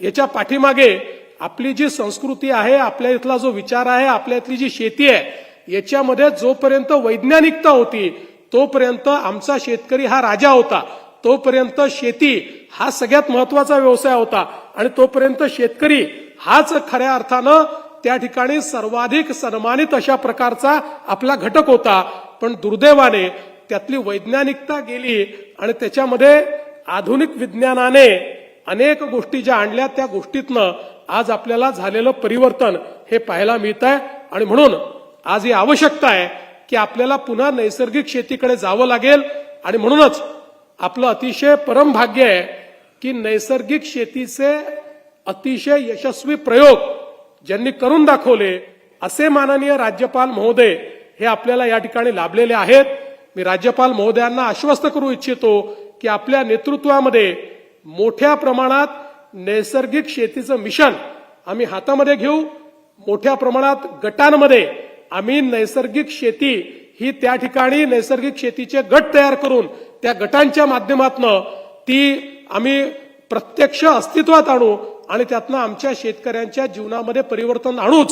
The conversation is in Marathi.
याच्या पाठीमागे आपली जी संस्कृती आहे आपल्या इथला जो विचार आहे आपल्या इथली जी शेती आहे याच्यामध्ये जोपर्यंत वैज्ञानिकता होती तोपर्यंत आमचा शेतकरी हा राजा होता. तोपर्यंत शेती हा सगळ्यात महत्त्वाचा व्यवसाय होता आणि तोपर्यंत शेतकरी हाच खऱ्या अर्थानं त्या ठिकाणी सर्वाधिक सन्मानित अशा प्रकारचा आपला घटक होता. पण दुर्दैवाने त्यातली वैज्ञानिकता गेली आणि त्याच्यामध्ये आधुनिक विज्ञानाने अनेक गोष्टी ज्या आणल्या त्या गोष्टीतनं आज आपल्याला झालेलं परिवर्तन हे पाहायला मिळत आहे आणि म्हणून आज ही आवश्यकता आहे की आपल्याला पुन्हा नैसर्गिक शेतीकडे जावं लागेल. आणि म्हणूनच आपलं अतिशय परम भाग्य आहे की नैसर्गिक शेतीचे अतिशय यशस्वी प्रयोग ज्यांनी करून दाखवले असे माननीय राज्यपाल महोदय हे आपल्याला या ठिकाणी लाभलेले आहेत. मी राज्यपाल महोदयांना आश्वस्त करू इच्छितो की आपल्या नेतृत्वामध्ये मोठ्या प्रमाणात नैसर्गिक शेतीचं मिशन आम्ही हातामध्ये घेऊ. मोठ्या प्रमाणात गटांमध्ये आम्ही नैसर्गिक शेती ही त्या ठिकाणी नैसर्गिक शेतीचे गट तयार करून त्या गटांच्या माध्यमातनं ती आम्ही प्रत्यक्ष अस्तित्वात आणू आणि त्यातनं आमच्या शेतकऱ्यांच्या जीवनामध्ये परिवर्तन आणूच.